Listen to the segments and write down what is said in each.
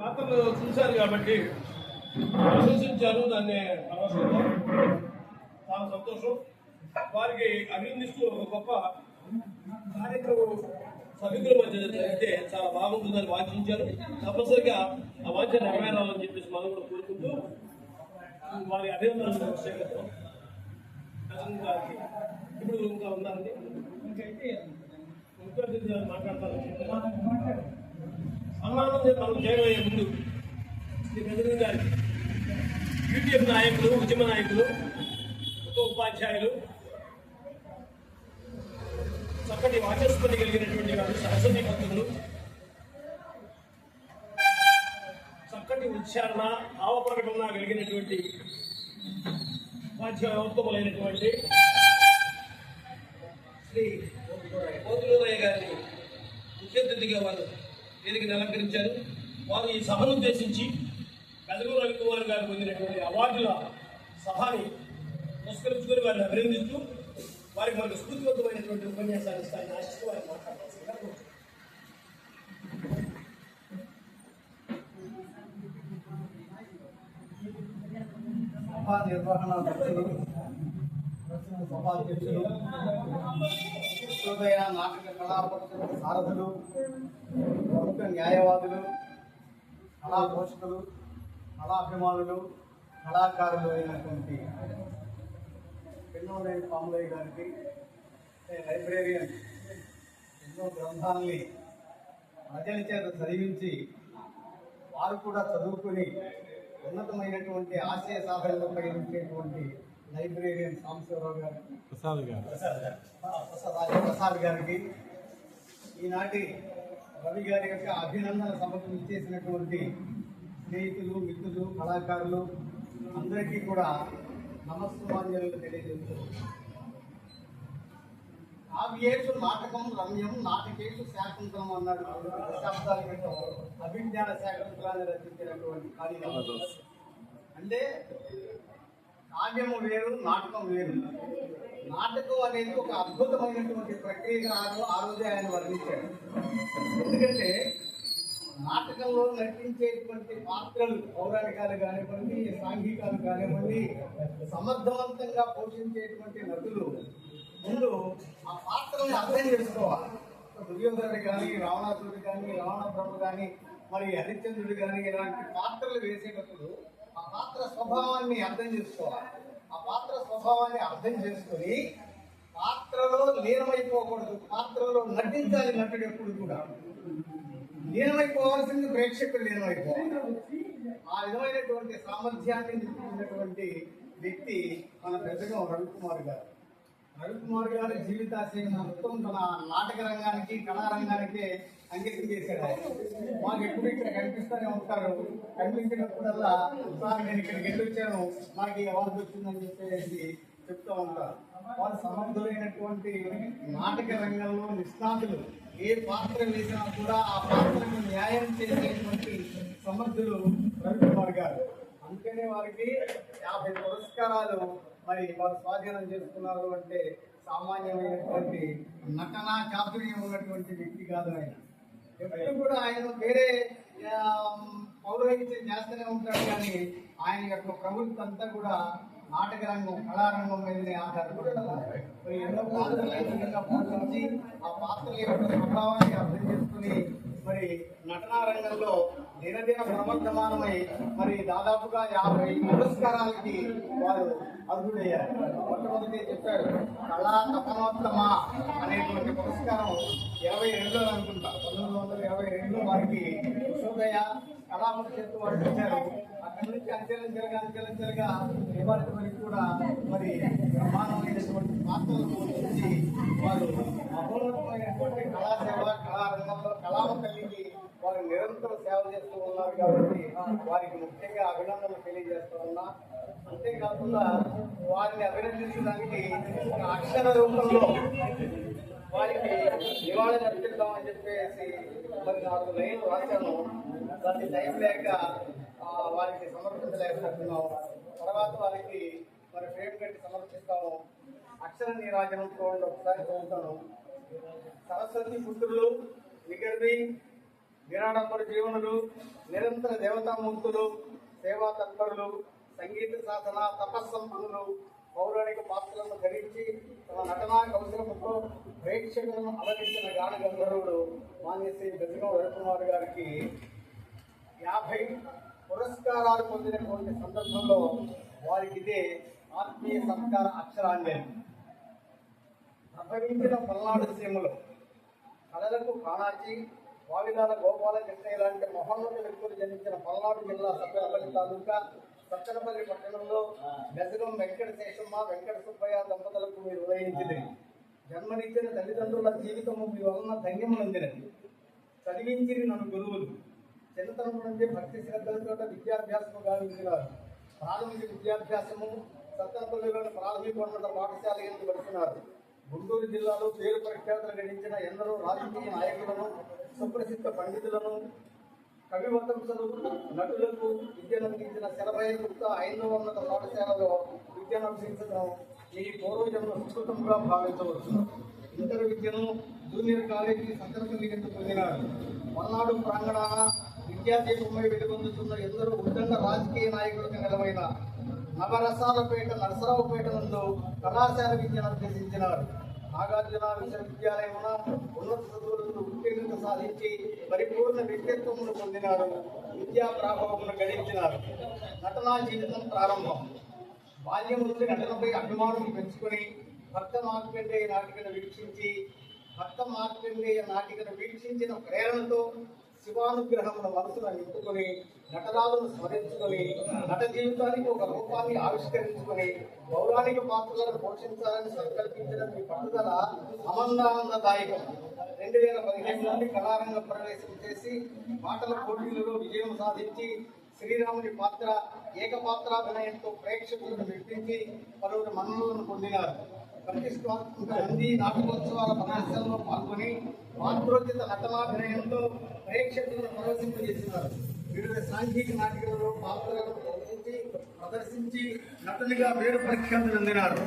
పాత్రలు చూశారు కాబట్టి ప్రశంసించారు దాన్ని ప్రదర్శించారు చాలా సంతోషం. వారికి అభినందిస్తూ ఒక గొప్ప కార్యక్రమం సభికుల మధ్య జరిగితే చాలా బాగుంటుందని వాంఛించారు తప్పనిసరిగా ఆ వాంఛ నెరవేరాలని చెప్పేసి మనం కూడా కోరుకుంటూ వారి అభినందనలు స్వీకరిస్తాం ఇప్పుడు ఇంకా ఉన్నారండి ఇంకైతే ముఖ్యమంత్రి మాట్లాడతారు సన్మానం మనం చేరబోయే ముందు శ్రీ ప్రజలు గారి యూటీఎఫ్ నాయకులు ఉద్యమ నాయకులు ఉప ఉపాధ్యాయులు చక్కటి వాచస్పతి కలిగినటువంటి వారు సరస్వతి భక్తులు చక్కటి ఉచ్చారణ భావ ప్రకటన కలిగినటువంటి ఉపాధ్యాయోత్తములైనటువంటి శ్రీ కోతులూరయ్య గారిని ముఖ్య అతిథిగా వారు వేదికను అలంకరించారు. వారు ఈ సభను ఉద్దేశించి పెదగూరు రవికుమార్ గారు పొందినటువంటి అవార్డుల సభని పురస్కరించుకొని వారిని అభినందిస్తూ వారికి మనకు స్ఫూర్తివంతమైనటువంటి ఉపన్యాసాలు ఇస్తారని ఆశిస్తూ వారిని మాట్లాడాల్సిందిగా సభా నిర్వహణ సభాధ్యక్షులు నాటక కళా సారథులు న్యాయవాదులు కళా పోషకులు కళాభిమానులు కళాకారులు అయినటువంటి పెన్నోలేని పాములయ్య గారికి లైబ్రేరియన్ ఎన్నో గ్రంథాలని ప్రజల చేత చదివించి వారు కూడా చదువుకుని ఉన్నతమైనటువంటి ఆశయ సాధనలో ఉపయోగించేటువంటి లైబ్రేరియన్ సాంబశివరావు గారు. ప్రసాద్ గారు. ప్రసాద్ ప్రసాద్ గారికి ఈనాటి రవి గారి యొక్క అభినందన సభకు ఇచ్చేసినటువంటి స్నేహితులు మిత్రులు కళాకారులు అందరికీ కూడా నమస్సుమాంజలు తెలియజేస్తూ కావ్యేషు నాటకం రమ్యం నాటకేషు శాకుంతలం అన్నాడు. దశాబ్దాల క్రితం అభిజ్ఞాన శాకుంతలాన్ని రచించినటువంటి కాళిదాసు అంటే కావ్యము వేరు నాటకం వేరు. నాటకం అనేది ఒక అద్భుతమైనటువంటి ప్రక్రియగా ఆ ఆ రోజే ఆయన వర్ణించాడు. ఎందుకంటే నాటకంలో నటించేటువంటి పాత్రలు పౌరాణికాలు కానివ్వండి సాంఘికాలు కానివ్వండి సమర్థవంతంగా పోషించేటువంటి నటులు ముందు ఆ పాత్రని అర్థం చేసుకోవాలి. దుర్యోధనుడు కానీ రావణాసురుడు కానీ రావణ బ్రహ్మ కానీ మరి హరిశ్చంద్రుడు కానీ ఇలాంటి పాత్రలు వేసేటప్పుడు ఆ పాత్ర స్వభావాన్ని అర్థం చేసుకోవాలి. ఆ పాత్ర స్వభావాన్ని అర్థం చేసుకొని పాత్రలో లీనమైపోకూడదు. పాత్రలో నటించాలి నటుడు ఎప్పుడు కూడా. లీనమైపోవాల్సింది ప్రేక్షకులు లీనమైపోవాలి. ఆ విధమైనటువంటి సామర్థ్యాన్ని నింపుకున్నటువంటి వ్యక్తి మన పెద్దగా రవికుమార్ గారు. రవికుమార్ గారి జీవితాశయం మొత్తం తన నాటక రంగానికి కళారంగానికి అంకితం చేశాడు మాకు ఎప్పుడు ఇక్కడ కనిపిస్తూనే ఉంటారు. కనిపించినప్పుడల్లా సార్ నేను ఇక్కడికి వెళ్ళొచ్చాను నాకు ఈ అవార్డు వచ్చిందని చెప్పేసి చెప్తూ ఉంటారు. వారు సమర్థులైనటువంటి నాటక రంగంలో నిష్ణాతులు. ఏ పాత్ర వేసినా కూడా ఆ పాత్రను న్యాయం చేసేటువంటి సమర్థులు రవికుమార్ గారు. అందుకనే వారికి యాభై పురస్కారాలు మరి వారు స్వాధీనం చేసుకున్నారు అంటే సామాన్యమైనటువంటి నటన చాతుర్యం ఉన్నటువంటి వ్యక్తి కాదు ఆయన. ఎప్పుడు కూడా ఆయన వేరే పౌరోహిత్యం చేస్తూనే ఉంటాడు కానీ ఆయన యొక్క ప్రవృత్తి అంతా కూడా నాటక రంగం కళారంగం మీదనే ఆధారపడుతుంది ఎన్నో పాత్రలు పోషించి ఆ పాత్రల యొక్క స్వభావాన్ని అర్థం చేసుకుని మరి నటనా రంగంలో దినదిన ప్రవర్తమానమై మరి దాదాపుగా యాభై పురస్కారాలకి వారు అర్హుడయ్యారు మొట్టమొదటి చెప్పారు కళా తపనోత్తమ అనేటువంటి పురస్కారం ఇరవై రెండులో అనుకుంటా. పంతొమ్మిది వందల ఇరవై రెండులో వారికి యశోదయ కళాపరిషత్తు వారు ఇచ్చారు. అక్కడి నుంచి అంచెలంచెలుగా అంచెలంచెలుగా ఇవాటి వరకు కూడా మరి బ్రహ్మాండమైనటువంటి పాత్రలు పోషించి వారు అపూర్వమైనటువంటి కళాసేవ కళారంగంలో కళామ కలిగి వారు నిరంతరం సేవ చేస్తూ ఉన్నారు కాబట్టి వారికి ముఖ్యంగా అభినందనలు తెలియజేస్తూ ఉన్నా. అంతేకాకుండా వారిని అభినందించడానికి ఒక అక్షర రూపంలో వారికి నివాళి అర్పిద్దామని చెప్పేసి మరి నాకు లైన్ రాశాను. దాన్ని టైం లేక వారికి సమర్పించలేకపోతున్నాము తర్వాత వారికి మరి ఫ్రేమ్ కట్టి సమర్పిస్తాము. అక్షర నీరాజనం చూడండి ఒకసారి చదువుతాను. సరస్వతి పుత్రులు నిగర్వి నిరాడంబర జీవనులు నిరంతర దేవతామూర్తులు సేవా తత్పరులు సంగీత సాధన తపస్సంపన్నులు పౌరాణిక పాత్రలను ధరించి తమ నటనా కౌశలముతో ప్రేక్షకులను అలరించిన గాన గంధర్వుడు మాన్య శ్రీ గజగం రవికుమార్ గారికి యాభై పురస్కారాలు పొందినటువంటి సందర్భంలో వారికి ఇదే ఆత్మీయ సత్కార అక్షరాంజలి ప్రపంచిన పల్నాడు సీమలో కళలకు కాణాచి వావిలాల గోపాల కృష్ణయ్య లాంటి మహోన్నత వ్యక్తులు జన్మించిన పల్నాడు జిల్లా సత్తెనపల్లి తాలూకా సత్తెనపల్లి పట్టణంలో గజగం వెంకట శేషమ్మ వెంకట సుబ్బయ్య దంపతులకు మీరు ఉదయించింది జన్మనిచ్చిన తల్లిదండ్రుల జీవితము మీ వలన ధన్యమునందినది చదివించిరి నన్ను గురువులు. చిన్నతనం నుండి భక్తి శ్రద్ధలతో విద్యాభ్యాసము గావించినారు. ప్రాథమిక విద్యాభ్యాసము సత్తనపల్లిలోని ప్రాథమికోన్నత పాఠశాల ఎందుకు పడుతున్నారు. గుంటూరు జిల్లాలో పేరు ప్రఖ్యాతులు గడించిన ఎందరో రాజకీయ నాయకులను సుప్రసిద్ధ పండితులను కవివంతంసలు నటులకు విద్యనందించిన శరభయ గుప్త ఐదవ ఉన్నత పాఠశాలలో విద్యనభ్యసించడం ఈ పూర్వజన్మ సుకృతంగా భావించవచ్చు. ఇంటర్ విద్యను జూనియర్ కాలేజీ సత్తనపల్లి ఎందుకు పొందినారు మల్నాడు ప్రాంగణ విద్యాదీపంపై వెలుగొందుతున్న ఎందరో ఉద్దండ రాజకీయ నాయకులకు నిలవైన నవరసాలపేట నరసరావుపేట నందు కళాశాల విద్యను అభ్యసించినారు నాగార్జున విశ్వవిద్యాలయమున ఉన్నత చదువులను ఉత్తీర్ణత సాధించి పరిపూర్ణ వ్యక్తిత్వమును పొందినారు. విద్యా ప్రాభవమును గడించినారు నటనా జీవితం ప్రారంభం. బాల్యం నుండి నటనపై అభిమానం పెంచుకొని భక్త మార్కండేయ నాటికను వీక్షించి భక్త మార్కండేయ నాటికను వీక్షించిన ప్రేరణతో శివానుగ్రహముల మనసును నింపుకొని నటరాలను స్మరించుకొని నట జీవితానికి ఒక రూపాన్ని ఆవిష్కరించుకొని పౌరాణిక పాత్రలను పోషించాలని సంకల్పించడం మీ పట్టుదల అమందానందదాయకం రెండు వేల పదిహేను నుండి కళారంగ ప్రవేశం చేసి పాటల పోటీలలో విజయం సాధించి శ్రీరాముని పాత్ర ఏకపాత్రాభినయంతో ప్రేక్షకులను మెప్పించి పలువురు మన్నలను పొందినారు. ప్రతిష్టాత్మక హిందీ నాటకోత్సవాల ప్రదర్శనలో పాల్గొని పాత్రోచిత నటనాభినయంతో ప్రేక్షకులను ప్రదర్శింపజేస్తున్నారు. వివిధ సాంఘిక నాటికలలో పాత్రలను ప్రదర్శించి ప్రదర్శించి నటునిగా పేరు ప్రఖ్యాతి చెందినారు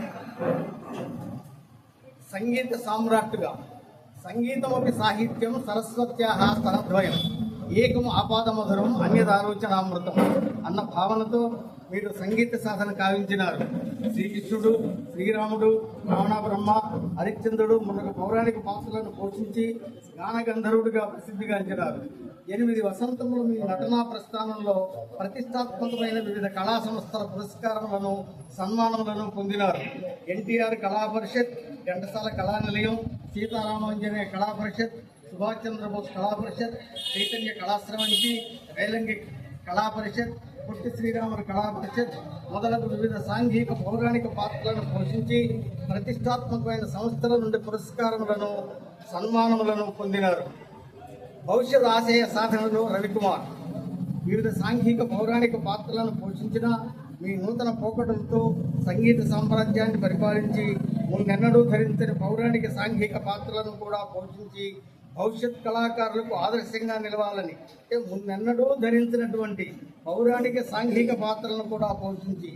సంగీత సామ్రాట్టుగా సంగీతమపి సాహిత్యం సరస్వత్యాహ స్తనద్వయం ఏకం ఆపాదమధురం అన్యదాలోచనామృతం అన్న భావనతో మీరు సంగీత సాధన కావించినారు. శ్రీకృష్ణుడు శ్రీరాముడు రావణ బ్రహ్మ హరిశ్చంద్రుడు మొదలగు పౌరాణిక పాత్రలను పోషించి గానగంధర్వుడిగా ప్రసిద్ధిగాంచినారు ఎనిమిది వసంతములు మీ నటనా ప్రస్థానంలో ప్రతిష్టాత్మకమైన వివిధ కళా సంస్థల పురస్కారములను సన్మానములను పొందినారు. ఎన్టీఆర్ కళా పరిషత్ ఘంటసాల కళానిలయం సీతారామాంజనేయ కళా పరిషత్ సుభాష్ చంద్రబోస్ కళా పరిషత్ చైతన్య కళాశ్రవంతి రైలంగి కళా పరిషత్ పొట్టి శ్రీరాములు కళా పరిషత్ మొదలగు వివిధ సాంఘిక పౌరాణిక పాత్రలను పోషించి ప్రతిష్టాత్మకమైన సంస్థల నుండి పురస్కారములను సన్మానములను పొందినారు. భవిష్యత్ ఆశయ సాధనలో రవికుమార్. వివిధ సాంఘిక పౌరాణిక పాత్రలను పోషించిన మీ నూతన పోకటంతో సంగీత సామ్రాజ్యాన్ని పరిపాలించి మున్నెన్నడూ ధరించిన పౌరాణిక సాంఘిక పాత్రలను కూడా పోషించి భవిష్యత్ కళాకారులకు ఆదర్శంగా నిలవాలని అంటే మున్నెన్నడూ ధరించినటువంటి పౌరాణిక సాంఘిక పాత్రలను కూడా పోషించి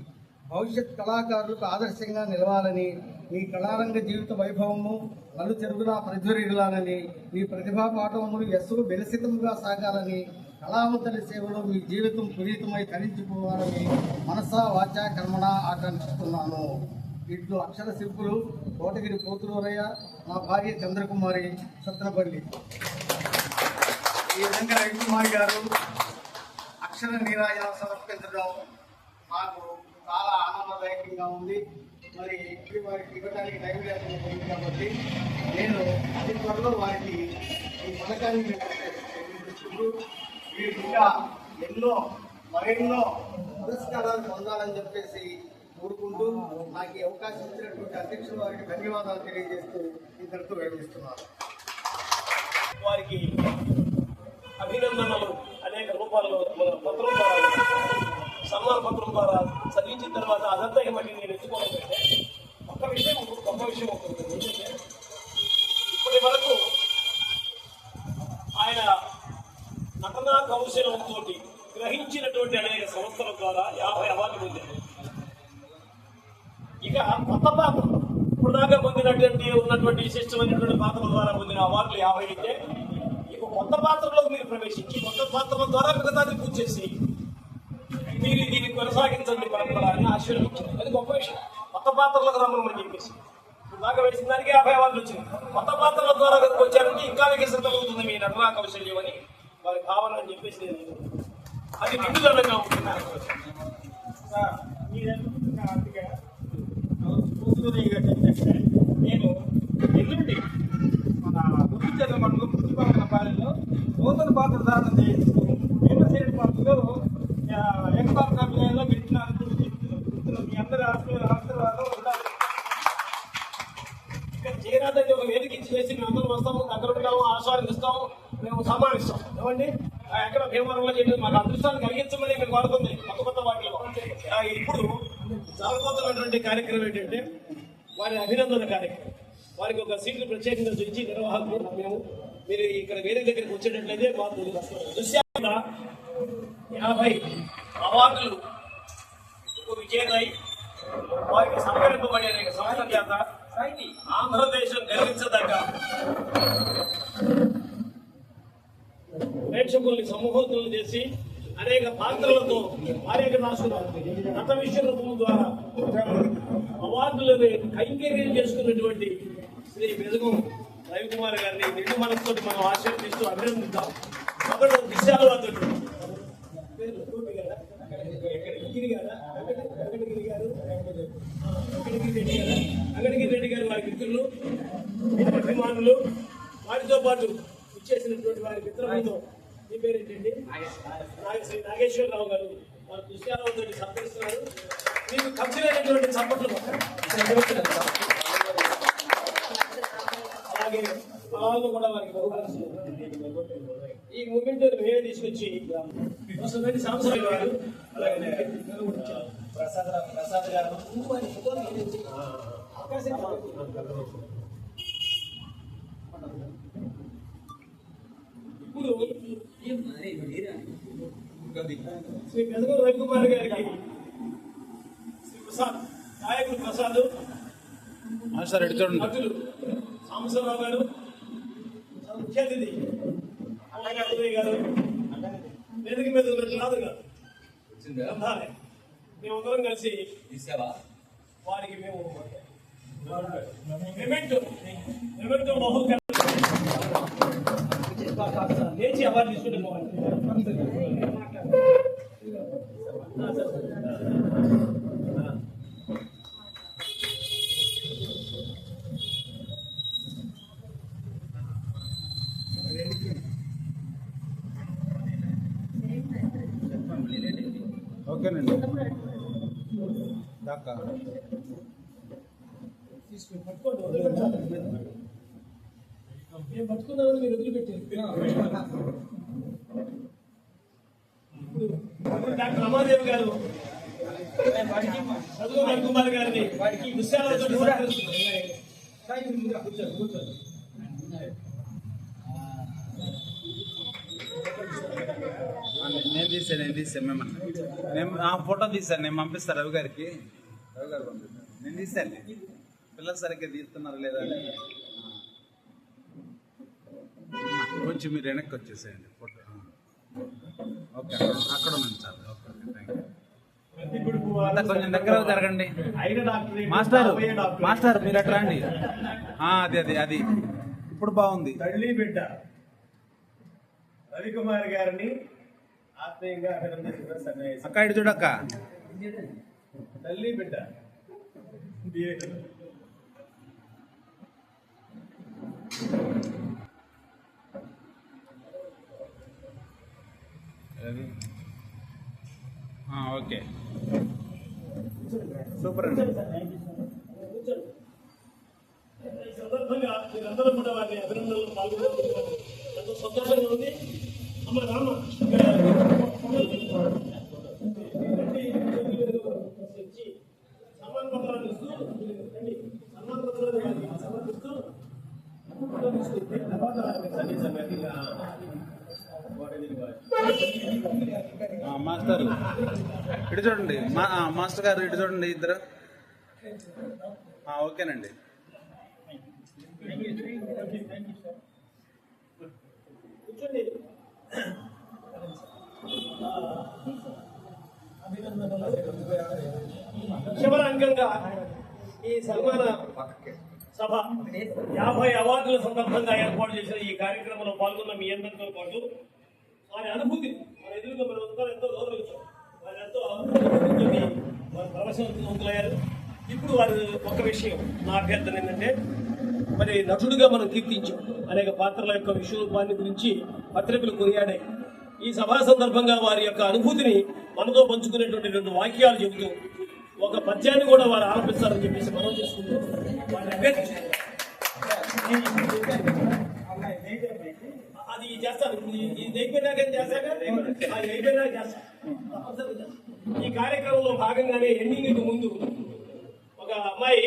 భవిష్యత్ కళాకారులకు ఆదర్శంగా నిలవాలని మీ కళారంగ జీవిత వైభవము నలు చెరుగులా ప్రజ్వరిగలాలని మీ ప్రతిభా పాఠవములు ఎస్సు బెలసితముగా సాగాలని కళావంతుని సేవలో మీ జీవితం పునీతమై తరించిపోవాలని మనసా వాచా కర్మణ ఆకాంక్షిస్తున్నాను. ఇట్లు అక్షర శిల్పులు కోటగిరి పోతులూరయ్య మా భార్య చంద్రకుమారి సత్రపల్లి. ఈ విధంగా రవికుమారి గారు అక్షర నీరాజన సమర్పించడం నాకు చాలా ఆనందదాయకంగా ఉంది. మరి ఇప్పుడు వారికి ఇవ్వడానికి టైం లేకుండా కాబట్టి నేను అతి త్వరలో వారికి ఈ పథకాన్ని నేను వీరు ఇంకా ఎన్నో మరెన్నో పురస్కారాలు పొందాలని చెప్పేసి కోరుకుంటూ నాకు ఈ అవకాశం ఇచ్చినటువంటి అధ్యక్షుల వారికి ధన్యవాదాలు తెలియజేస్తూ ఇద్దరితో వివరిస్తున్నాను వారికి అభినందనలు అనేక రూపాల్లో మన పత్రం ద్వారా సన్మాన పత్రం ద్వారా చదివించిన తర్వాత అదంతా మళ్ళీ నేను ఎత్తుకోవడం ఒక్క విషయం గొప్ప విషయం ఉంటుంది. ఇప్పటి వరకు ఆయన నటనా కౌశలంతో గ్రహించినటువంటి అనేక సంస్థల ద్వారా యాభై అవార్డు పొందారు. ఇక కొత్త పాత్ర ఇప్పుడు దాకా పొందినటువంటి ఉన్నటువంటి విశిష్టమైనటువంటి పాత్రల ద్వారా పొందిన అవార్డులు యాభై అయితే ఇక కొత్త కొత్త పాత్రలోకి మీరు ప్రవేశించి కొత్త పాత్రల ద్వారా మిగతాది పూర్తి చేసి మీరు దీన్ని కొనసాగించండి పరంపర అని ఆశీర్వదించింది అది గొప్ప విషయం. కొత్త పాత్రలకు రమ్మని చెప్పేసి. దాకా వేసిన దానికి యాభై అవార్డులు వచ్చింది కొత్త పాత్రల ద్వారా కనుక వచ్చారంటే ఇంకా వికసన కలుగుతుంది మీ నటనా కౌశల్యం అని వారి భావన అని చెప్పేసి నేను అది నిండుదలంగా నేను ఎల్లుండి మన గుర్తించే మండలం పుష్పవన పాలెంలో నూతన పాత్ర ధారణ చేస్తూ భీమసేని పాత్రలో ఎక్స్పార్ కమిటీలో మీ అందరి ఆశీర్వాదం ఉండాలి. ఇక్కడ చేరాదంటే ఒక వేదిక చేసి మేము అందరం వస్తాము దగ్గర ఉంటాము ఆస్వాదిస్తాము మేము సమానిస్తాం ఏమండి? ఆ, ఎక్కడ భీమవరంలో చెప్పి మాకు అదృష్టాన్ని కలిగించమని మేము కోరుతుంది. కొత్త కొత్త వాటిలో. ఇప్పుడు జరగబోతున్నటువంటి కార్యక్రమం ఏంటంటే వారి అభినందన కార్యక్రమం. వారికి ఒక సీట్లు ప్రత్యేకంగా చూపించి నిర్వాహకులు మేము మీరు ఇక్కడ వేరే దగ్గరికి వచ్చేటట్లయితే మాకు దృశ్యంగా యాభై అవార్డులు విజేతాయి వారికి సత్కరింపబడే సంస్థ చేత ఆంధ్రదేశం గర్వించదగ్గ ప్రేక్షకుల్ని సమూహోతులు చేసి అనేక పాత్రలతో అనేక రాష్ట్రాలు గత విశ్వ రూపం ద్వారా అవార్డులను కైంకర్యం చేసుకున్నటువంటి శ్రీ మెదగం రవికుమార్ గారిని నిండు మనసుతో మనం ఆశీర్వదిస్తూ అభినందిద్దాం. ఒకడు దిశాలవాదుడు పేరు గారా? వెంకటగిరి గారు? రెడ్డి గారా? రెడ్డి గారు వారి మిత్రులు అభిమానులు వారితో పాటు ఇచ్చేసినటువంటి వారి మిత్రులతో మీ పేరేంటండి? శ్రీ నాగేశ్వరరావు గారు. వారు దుష్యాలతో సత్కరిస్తున్నారు మీకు ఖర్చులైనటువంటి చప్పట్లు అలాగే పొలాలను కూడా వారికి ఈ మూమెంట్ మేమే తీసుకొచ్చి సాంసరావు గారు అలాగే ప్రసాద్ ప్రసాద్ గారు ఇప్పుడు శ్రీ పెదగూరు రవికుమార్ గారికి ప్రసాద్ నాయకుడు ప్రసాద్ సార్ నటులు సాంబశివరావు గారు ముఖ్య అతిథి అన్నగారు గారు వేదిక మీద ఉన్నట్టు రాదు గారు. మేమందరం కలిసి వారికి మేము మెమెంటో మెమెంటో లేచి అవార్డు తీసుకుంటే బాగుంటుంది ఓకేనండి దాకా. నేను పట్టుకున్నానని మీరు వదిలిపెట్టారు డాక్టర్ రమాదేవి గారు చదువు రవికుమార్ గారిని కూర్చోండి కూర్చోండి. నేను తీసాను నేను ఆ ఫోటో తీసాను నేను పంపిస్తాను రవి గారికి. రవి గారు పంపిస్తాను నేను తీసాను పిల్లలు సరిగ్గా తీస్తున్నారు లేదా అని. కొంచెం మీరు వెనక్కి వచ్చేసేయండి ఫోటో. ఓకే అక్కడ ఉన్నాను సార్ ఓకే థ్యాంక్ యూ కొంచెం దగ్గర జరగండి. మాస్టర్ మాస్టర్ మీరు అట్లా అండి అది అది అది. ఇప్పుడు బాగుంది. తల్లి బిడ్డ. రవికుమార్ గారిని ఆత్మీయంగా అభినందించిన సన్నివేశం అక్క ఇటు చూడక్క తల్లి బిడ్డ ఆ, ఓకే సూపర్ అండి ఈ సందర్భంగా మీరందరూ కూడా వారిని అభినందనలు పాల్గొన్నారు ఎంతో సంతోషంగా ఉంది అమ్మ రామ సన్మాన పత్రాలు ఇస్తూ రండి. సన్మాన పత్రాలు వారికి సమర్పిస్తూ ఫోటో తీసుకుంటే తర్వాత సందేశం గట్టిగా వాటిని వారి ఆ, మాస్టర్ ఇటు చూడండి మా ఆ, మాస్టర్ గారు ఇద్దరు? ఓకేనండి. కూర్చోండి శివరంగంగా ఈ సన్మాన సభ యాభై అవార్డుల సందర్భంగా ఏర్పాటు చేసిన ఈ కార్యక్రమంలో పాల్గొన్న మీ అందరితో పాటు వారి అనుభూతి మన ఎదురుగా మనం ఎంతో గౌరవించాం. వారి ఎంతో వారు ప్రవశవంతులయ్యారు ఇప్పుడు వారు ఒక విషయం నా అభ్యర్థన ఏంటంటే మరి నటుడుగా మనం కీర్తించాం. అనేక పాత్రల యొక్క విశ్వరూపాన్ని గురించి పత్రికలు కొనియాడాయి. ఈ సభా సందర్భంగా వారి యొక్క అనుభూతిని మనతో పంచుకునేటువంటి రెండు వాక్యాలు చెబుతూ ఒక పద్యాన్ని కూడా వారు ఆలపిస్తారని చెప్పేసి మనం చేసుకుంటూ వారిని అభ్యర్థించారు. అది చేస్తాను ఇది అయిపోయినాక చేస్తాక అది అయిపోయినాక చేస్తాను ఈ కార్యక్రమంలో భాగంగానే ఎండింగ్ ముందు ఒక అమ్మాయి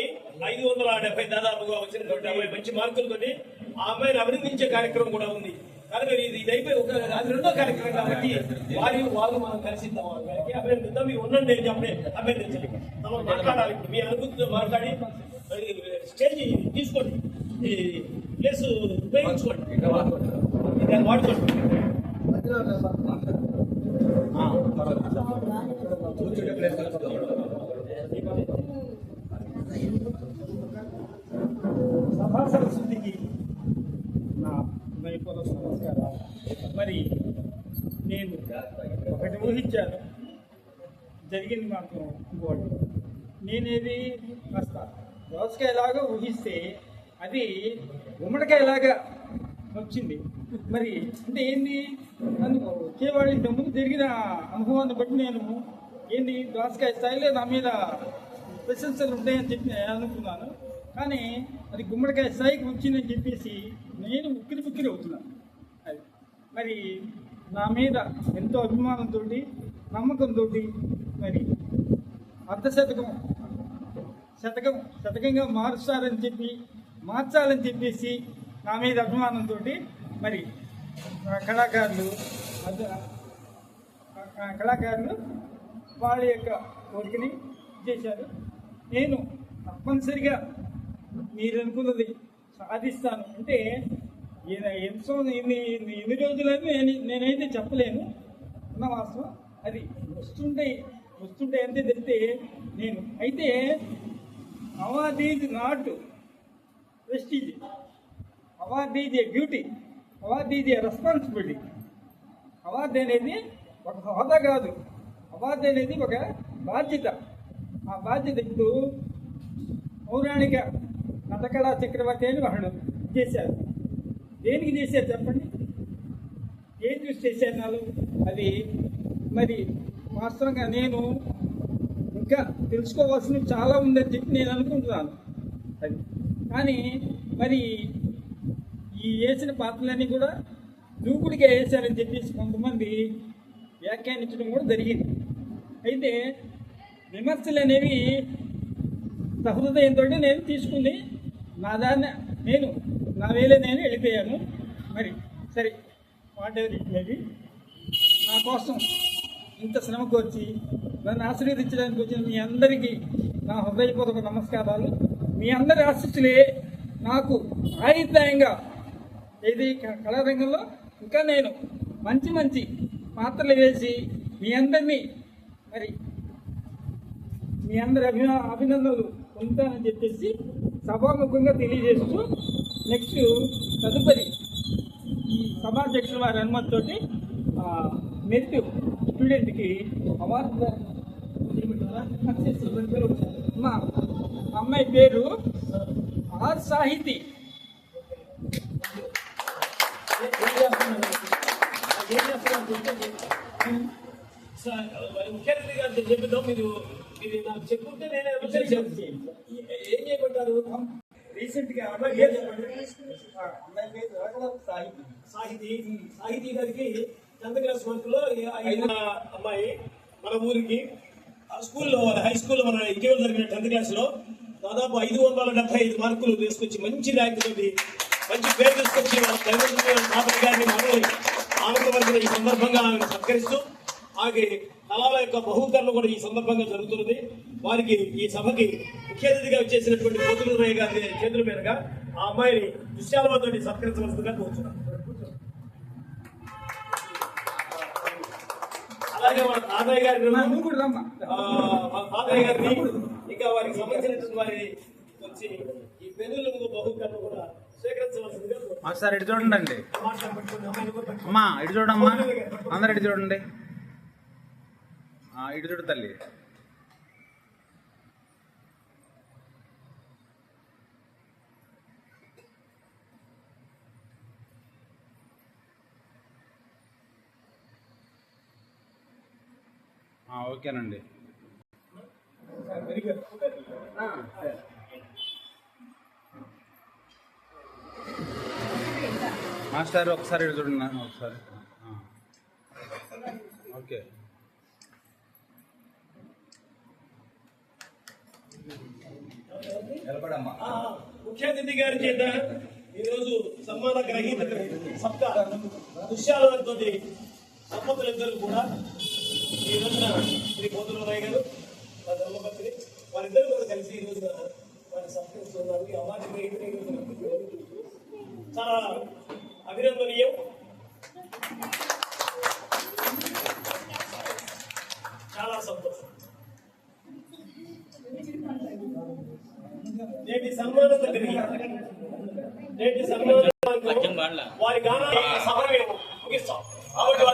ఐదు వందల డెబ్బై దాదాపుగా వచ్చినటువంటి అమ్మాయి మంచి మార్కులతోటి ఆ అమ్మాయిని అభినందించే కార్యక్రమం కూడా ఉంది. కానీ ఇది ఇది అయిపోయి ఒక అది రెండో కార్యక్రమం కాబట్టి వారి వాళ్ళు మనం కలిసిద్దాం ఆ అమ్మాయికి అభినందిద్దాం ఉండండి అని చెప్పి అభ్యర్థించండి మనం మాట్లాడాలి. మీ అనుభూతితో మాట్లాడి మరి స్టేజ్ తీసుకోండి. ఈ ప్లేస్ ఉపయోగించుకోండి. దాన్ని వాడుకోండి సభా సరస్వతికి నా హృదయపూర్వక నమస్కారాలు. మరి నేను ఒకటి ఊహించాను. జరిగింది మాత్రం ఇంకోటి నేనేది కాస్త దోసకాయలాగా ఊహిస్తే అది గుమ్మడికాయలాగా వచ్చింది. మరి అంటే ఏంది? నన్ను వచ్చేవాళ్ళు ఇంతకుముందు జరిగిన అనుభవాన్ని బట్టి నేను ఏంది? దోసకాయ స్థాయిలో నా మీద ప్రశంసలు ఉంటాయని చెప్పి నేను అనుకున్నాను. కానీ అది గుమ్మడికాయ స్థాయికి వచ్చిందని చెప్పేసి నేను ఉక్కిరి ఉక్కిరి అవుతున్నాను. అది. మరి నా మీద ఎంతో అభిమానంతో నమ్మకంతో మరి అర్ధ శతకం శతకం శతకంగా మారుస్తారని చెప్పి మార్చాలని చెప్పేసి నా మీద అభిమానంతో మరి కళాకారులు కళాకారులు వాళ్ళ యొక్క కోరికని చేశారు. నేను తప్పనిసరిగా మీరు అనుకున్నది సాధిస్తాను. అంటే ఈయన ఎంతో ఇన్ని ఎన్ని రోజులని నేను నేనైతే చెప్పలేను. ఉన్న వాస్తవం అది వస్తుంటాయి వస్తుంటాయి అంటే తెలిస్తే నేను. అయితే award is not award is a beauty award is a responsibility award అనేది ఒక హోదా కాదు. అవార్డు అనేది ఒక బాధ్యత. ఆ బాధ్యత ఇప్పుడు పౌరాణిక కథకళా చక్రవర్తి అని వాళ్ళు చేశారు. దేనికి చేశారు చెప్పండి? ఏం చూసి చేశారు నాలు? అది మరి వాస్తవంగా నేను ఇంకా తెలుసుకోవాల్సినవి చాలా ఉందని చెప్పి నేను అనుకుంటున్నాను. అది. కానీ మరి ఈ వేసిన పాత్రలన్నీ కూడా దూకుడిగా వేశారని చెప్పేసి కొంతమంది వ్యాఖ్యానించడం కూడా జరిగింది. అయితే విమర్శలు అనేవి సహృదయంతో నేను తీసుకుని నా దాన్ని నేను నా వేలే నేను వెళ్ళిపోయాను. మరి సరే వాట్ ఎవర్ ఇట్ మేబీ నా కోసం ఇంత శ్రమకు వచ్చి నన్ను ఆశీర్వదించడానికి వచ్చిన మీ అందరికీ నా హృదయపూర్వక నమస్కారాలు. మీ అందరి ఆశీస్సులే నాకు ఆయుధాయంగా ఏది? క- కళారంగంలో ఇంకా నేను మంచి మంచి పాత్రలు వేసి మీ అందరినీ మరి మీ అందరి అభినా అభినందనలు పొందుతానని చెప్పేసి సభాముఖంగా తెలియజేస్తూ నెక్స్ట్ తదుపరి ఈ సభాధ్యక్షుల వారి అనుమతితోటి మెరిట్ స్టూడెంట్కి అవార్డు మా అమ్మాయి పేరు ఆర్ సాహితీ. ఏం గారు సార్, చెప్తాం మీరు మీరు నాకు చెప్పుంటే నేను ఏం చేయమంటారు రీసెంట్గా గా అమ్మాయి సాహితి సాహితీ సాహితీ గారికి టెన్త్ క్లాస్ మార్కులో ఐదు అమ్మాయి మన ఊరికి ఆ స్కూల్లో హై స్కూల్లో మన ఇటీవల జరిగిన టెన్త్ క్లాస్లో దాదాపు ఐదు వందల డెబ్బై ఐదు మార్కులు తీసుకొచ్చి మంచి ర్యాంక్ తోటి మంచి పేరు తీసుకొచ్చి వాళ్ళ తల్లిదండ్రులు గారిని మనవి ఈ సందర్భంగా ఆమెను సత్కరిస్తూ ఆమె కళాల యొక్క బహుకరణ కూడా ఈ సందర్భంగా జరుగుతున్నది. వారికి ఈ సభకి ముఖ్య అతిథిగా వచ్చేసినటువంటి పోతులు గారి చేతుల మేరగా ఆ అమ్మాయిని విశాలతో సత్కరించవలసిందిగా కోరుతున్నాను అలాగే తాతయ్య గారిని ఇంకా వారికి సంబంధించినటువంటి వారి వచ్చి ఈ పెనులకు బహుకరణ కూడా మాస్టర్ ఇటు చూడండి అండి. అమ్మా ఇటు చూడమ్మా. అందరు ఇటు చూడండి. ఆ, ఇటు చూడు తల్లి. ఓకేనండి. Very good. మాస్టర్ ఒకసారి ఇటు చూడండి నా- ఒకసారి. ఆ. ఓకే. ఆ, ముఖ్య అతిథి గారి చేత ఈరోజు సన్మాన గ్రహీత సప్త దుశ్యాలతో దంపతులు ఇద్దరు కూడా ఈ రోజున శ్రీ పోతులరాయ్ గారు మా ధర్మపత్ని వారిద్దరు కూడా కలిసి ఈ రోజున వారి సత్కరిస్తున్నారు ఈ అవార్డు గ్రహీత ఈ రోజున చాలా అభినందనీయం. చాలా సంతోషం. నేటి సన్మానం నేటి సన్మానం వారి గానాన్ని సభని ముగిస్తాం. కాబట్టి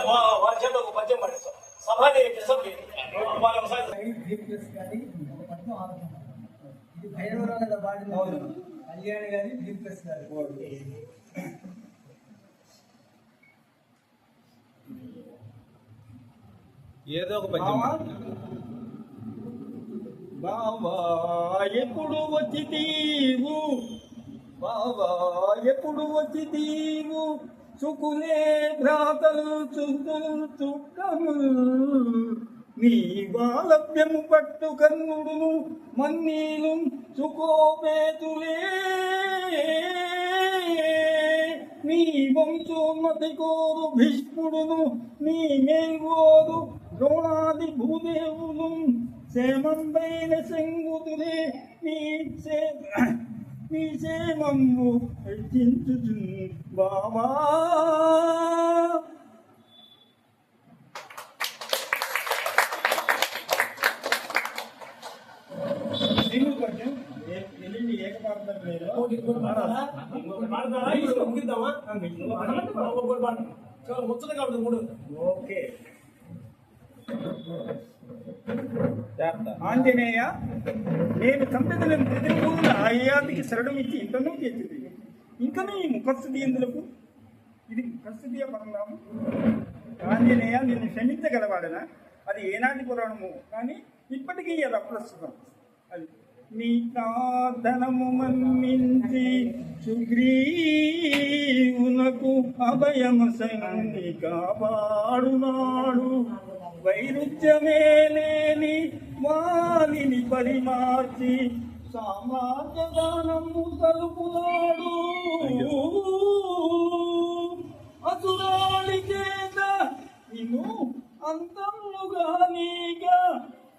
వారి చేత ఒక పద్యం పడిస్తాం. చేయండి. వారి ఒకసారి ఇది భైరవరాల పాడిన కళ్యాణ్ గారి బీ ప్లస్ గారి ఏదో ఒక పద్యం. బావా? ఎప్పుడు వచ్చి తీవు బావా ఎప్పుడు వచ్చి తీవు చుకులే భ్రాతలు చుక్కలు చుట్టము. నీ బాలభ్యము పట్టు కన్నుడును మన్నీలు చుకోపేతులే నీ వంశోన్నతి కోరు భీష్ముడును నీ మేల్గోరు ద్రోణాది భూదేవులు క్షేమంబైన శంగుతులే నీ సే నీ క్షేమము హెచ్చించుచు బాబా సింగిల్ పద్యం ఎల్లుండి ఏకపార్థం లేదు ఇంకొకటి పాడతారా? ఇంకొకటి పాడతారా? ఇంకొకటి ముగిద్దామా? ఇంకొకటి పాడతాం. చాలా ముచ్చటగా ఉంటుంది మూడు ఓకే ఆంజనేయ నేను చంపెదలను ప్రతికూల ఆయాదికి శరణం ఇచ్చి ఇంతనూ చేసింది ఇంకనూ ఈ ముఖస్థుతి ఎందులకు? ఇది ముఖస్థుతియ పరంగాము. ఆంజనేయ నిన్ను క్షమించగలవాడనా? అది ఏనాటి పురాణము. కానీ ఇప్పటికీ అది అప్రస్తుతం. అది నీ ప్రార్థనము మన్నించి సుగ్రీవునకు అభయము సంగి కాపాడునాడు వైరుధ్యమే లేని వాణిని పరిమార్చి సామ్రాజ్య దానము తలుపునాడు అసురాలి చేత నిన్ను అంతముగా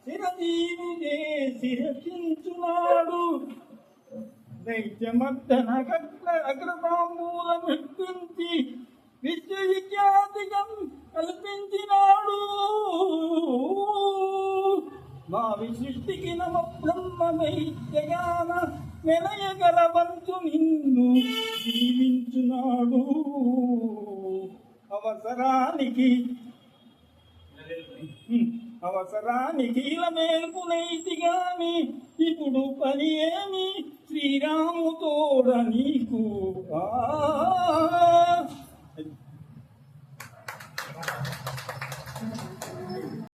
చిరజీవి చేసి శిరచించునాడు దైత్యమర్దన అగ్రతాంబూలం ఎక్కించి విశ్వవిఖ్యాతికం కల్పించినాడు. మా విశిష్టికి నమ బ్రహ్మమై జగాన మెలయగల వంతు నిన్ను జీవించున్నాడు అవసరానికి అవసరానికి ఇలా మేల్పునైతి గాని ఇప్పుడు పని ఏమి? శ్రీరాముతోడ నీకు ఆ